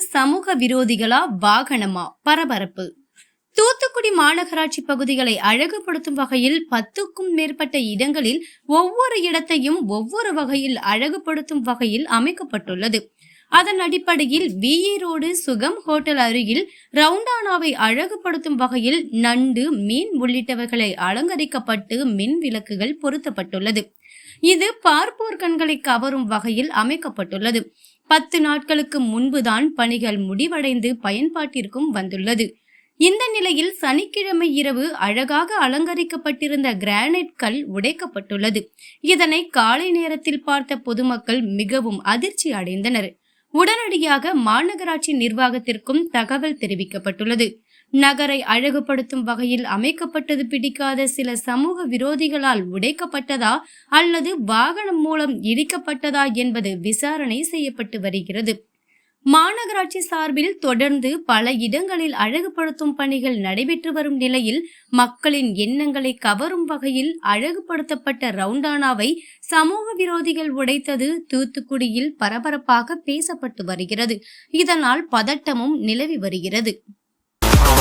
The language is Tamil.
சமூக விரோதிகளா வாகனமா? பரபரப்பு. தூத்துக்குடி மாநகராட்சி பகுதிகளை அழகுபடுத்தும் வகையில் பத்துக்கும் மேற்பட்ட இடங்களில் ஒவ்வொரு இடத்தையும் ஒவ்வொரு வகையில் அழகுபடுத்தும் வகையில் அமைக்கப்பட்டுள்ளது. அதன் அடிப்படையில் விஏ ரோடு சுகம் ஹோட்டல் அருகில் ரவுண்டானாவை அழகுபடுத்தும் வகையில் நண்டு மீன் உள்ளிட்டவைகளை அலங்கரிக்கப்பட்டு மின் விளக்குகள் பொருத்தப்பட்டுள்ளது. இது பார்ப்போர் கண்களை கவரும் வகையில் அமைக்கப்பட்டுள்ளது. பத்து நாட்களுக்கு முன்புதான் பணிகள் முடிவடைந்து பயன்பாட்டிற்கும் வந்துள்ளது. இந்த நிலையில் சனிக்கிழமை இரவு அழகாக அலங்கரிக்கப்பட்டிருந்த கிரானைட் கல் உடைக்கப்பட்டுள்ளது. இதனை காலை நேரத்தில் பார்த்த பொதுமக்கள் மிகவும் அதிர்ச்சி அடைந்தனர். உடனடியாக மாநகராட்சி நிர்வாகத்திற்கும் தகவல் தெரிவிக்கப்பட்டுள்ளது. நகரை அழகுபடுத்தும் வகையில் அமைக்கப்பட்டது பிடிக்காத சில சமூக விரோதிகளால் உடைக்கப்பட்டதா அல்லது வாகனம் மூலம் இடிக்கப்பட்டதா என்பது விசாரணை செய்யப்பட்டு வருகிறது. மாநகராட்சி சார்பில் தொடர்ந்து பல இடங்களில் அழகுபடுத்தும் பணிகள் நடைபெற்று வரும் நிலையில் மக்களின் எண்ணங்களை கவரும் வகையில் அழகுபடுத்தப்பட்ட ரவுண்டானாவை சமூக விரோதிகள் உடைத்தது தூத்துக்குடியில் பரபரப்பாக பேசப்பட்டு வருகிறது. இதனால் பதட்டமும் நிலவி வருகிறது.